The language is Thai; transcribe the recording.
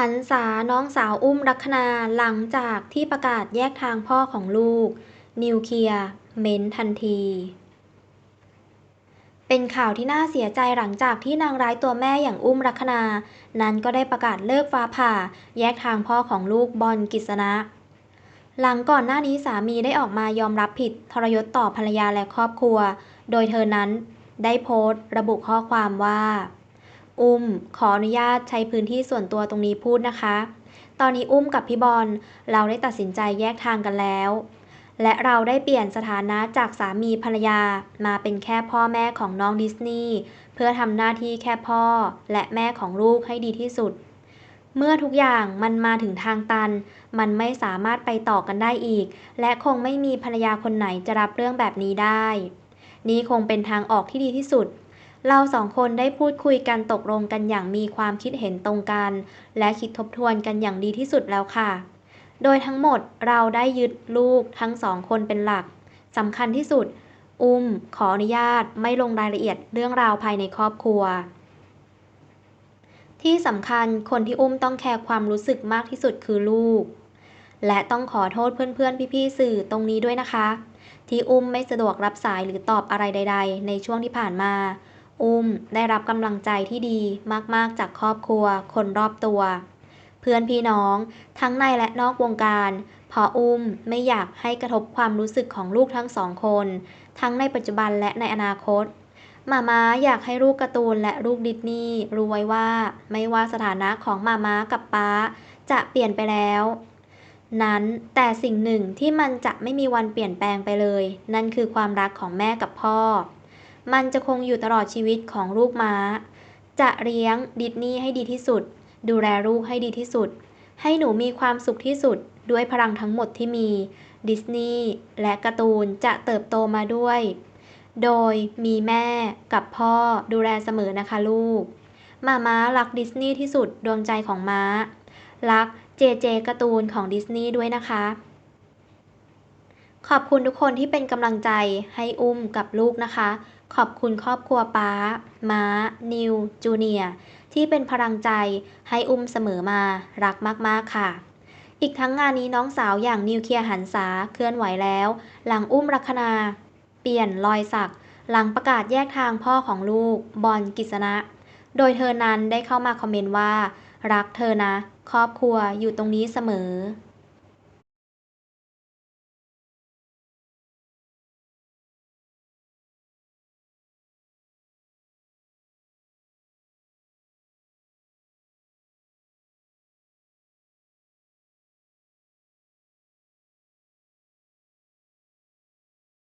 หันษาน้องสาวอุ้มลักษณาหลังจากที่ประกาศแยกทางพ่อของลูก นิวเคลียร์เม้นทันที เป็นข่าวที่น่าเสียใจหลังจากที่นางร้ายตัวแม่อย่างอุ้มลักษณานั้นก็ได้ประกาศเลิกฟ้าผ่า แยกทางพ่อของลูกบอลกิษณะ หลังก่อนหน้านี้สามีได้ออกมายอมรับผิดทรยศต่อภรรยาและครอบครัว โดยเธอนั้นได้โพสต์ระบุข้อความว่า อุ้ม ขออนุญาตใช้พื้นที่ส่วนตัวตรงนี้พูดนะคะ ตอนนี้อุ้มกับพี่บอลเราได้ตัดสินใจแยกทางกันแล้ว และเราได้เปลี่ยนสถานะจากสามีภรรยามาเป็นแค่พ่อแม่ของน้องดิสนีย์เพื่อทำหน้าที่แค่พ่อและแม่ของลูกให้ดีที่สุด เมื่อทุกอย่างมันมาถึงทางตัน มันไม่สามารถไปต่อกันได้อีก และคงไม่มีภรรยาคนไหนจะรับเรื่องแบบนี้ได้ นี่คงเป็นทางออกที่ดีที่สุด เราสองคนได้พูดคุยกันตกลงกันอย่างมีความคิดเห็นตรงกัน และคิดทบทวนกันอย่างดีที่สุดแล้วค่ะ โดยทั้งหมดเราได้ยึดลูกทั้งสองคนเป็นหลักสำคัญที่สุด อุ้ม ขออนุญาตไม่ลงรายละเอียดเรื่องราวภายในครอบครัว ที่สำคัญคนที่อุ้มต้องแคร์ความรู้สึกมากที่สุดคือลูก และต้องขอโทษเพื่อนๆ พี่ๆสื่อตรงนี้ด้วยนะคะ ที่อุ้มไม่สะดวกรับสายหรือตอบอะไรใด ๆ ในช่วงที่ผ่านมา อุ้มได้รับกำลังใจที่ดีมากๆ จากครอบครัว คนรอบตัว เพื่อนพี่น้องทั้งในและนอกวงการพราะอุ้มไม่อยากให้กระทบความรู้สึกของลูกทั้งสองคน ทั้งในปัจจุบันและในอนาคตมาม้าอยากให้ลูกการ์ตูนและลูกดิสนีย์รู้ไว้ว่า ไม่ว่าสถานะของมาม้ากับป๊าจะเปลี่ยนไปแล้ว นั้นแต่สิ่งหนึ่งที่มันจะไม่มีวันเปลี่ยนแปลงไปเลย นั่นคือความรักของแม่กับพ่อ มันจะคงอยู่ตลอดชีวิตของลูกม้า จะเลี้ยงดิสนีย์ให้ดีที่สุด ดูแลลูกให้ดีที่สุด ให้หนูมีความสุขที่สุดด้วยพลังทั้งหมดที่มีดิสนีย์และการ์ตูนจะเติบโตมาด้วย โดยมีแม่กับพ่อดูแลเสมอนะคะลูก มาม้ารักดิสนีย์ที่สุดดวงใจของม้า รักเจเจการ์ตูนของดิสนีย์ด้วยนะคะ ขอบคุณทุกคนที่เป็นกำลังใจให้อุ้มกับลูกนะคะ ขอบคุณครอบครัวป๊าม้า นิว จูเนียที่เป็นพลังใจให้อุ้มเสมอมา รักมาก ๆ ค่ะ อีกทั้งงานนี้น้องสาวอย่างนิวเคลียร์หันษาเคลื่อนไหวแล้ว หลังอุ้มลักษณาเปลี่ยนรอยสัก หลังประกาศแยกทางพ่อของลูก บอลกิษณะ โดยเธอนั้นได้เข้ามาคอมเมนต์ว่า รักเธอนะ ครอบครัวอยู่ตรงนี้เสมอ